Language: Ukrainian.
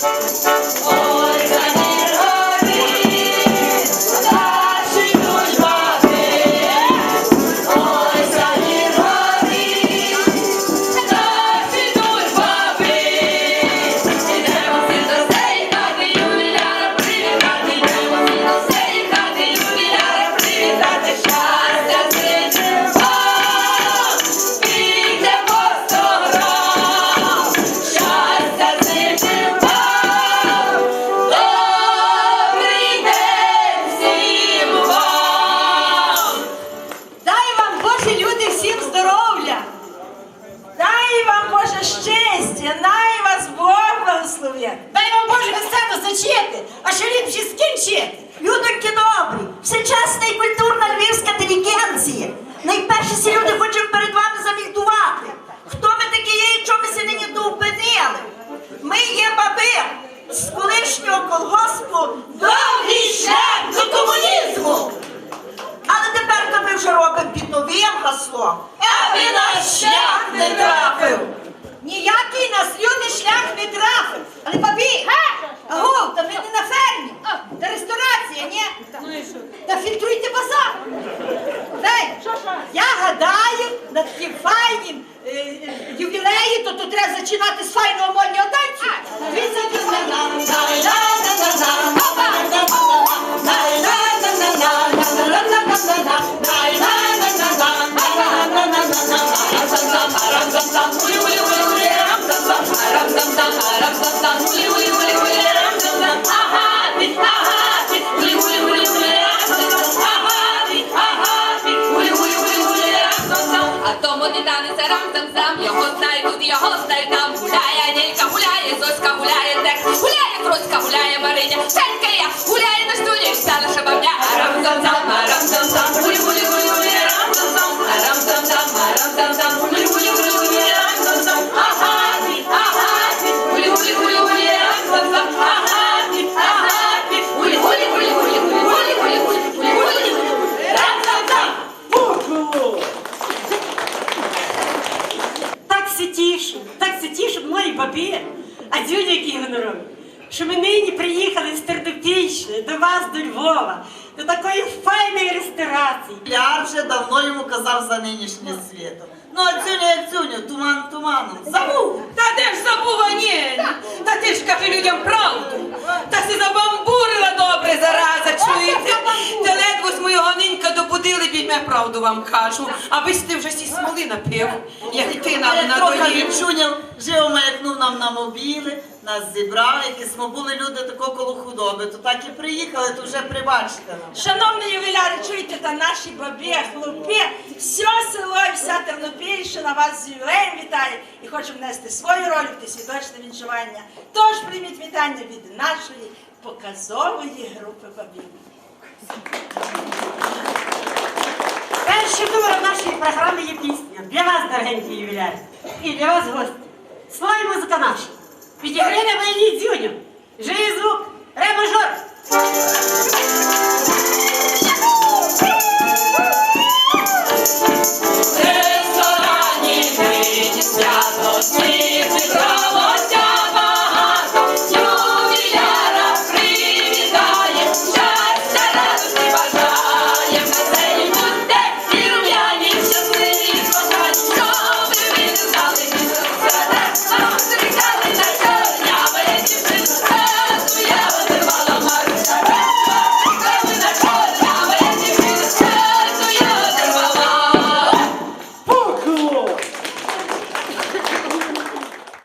Ой, щастя! Дай вас Бог благословить! Дай вам, Боже, весело зачити, а ще ліпше скінчити! Людоньки добрі, всечасна і культурна львівська інтелігенція. Найперше всі люди хочемо перед вами замігдувати. Хто ми такі є і ми се нині доупинили? Ми є баби з колишнього колгоспу довгий шлях до комунізму. Але тепер то ми вже робимо під новим гаслом. Аби наш шлях не трапив. Ніякий нас люди шлях не трафив. Але бабі, аго, та ми не на фермі. Та ресторація, ні? Та фільтруйте базар. Дай, я гадаю, на таким файнім е, е, ювілеї, то, то треба починати з файного моднього танцю. Дивіться, А дзюня що ми нині приїхали з Тердопільщини до вас, до Львова, до такої файної ресторації. Я вже давно йому казав за нинішнє світо. Ну, а цюня як цюня, туман туманом. Забув. Та де ж забула ні? Та ти ж кажи людям правду. Та си забамбурила правду вам кажу. Аби ти вже сі смоли напив, як ти нам трохи надоїв. відчуняв, живо маякнув нам на мобіли, нас зібрав, якісь ми були люди такого коло худоби, то так і приїхали, то вже прибачте нам. Шановні ювіляри, чуєте, та наші бабі, хлопі, все село і вся Тернопільщина вас з ювілеєм вітає і хоче внести свою роль в те свідочне вінчування. Тож прийміть вітання від нашої показової групи бабів. Першим номером нашої програми є пісня для вас, дорогенькі ювіляри, і для вас гості. Слава музика наша. Підігріли мені дзюню. Живий звук, ре мажор.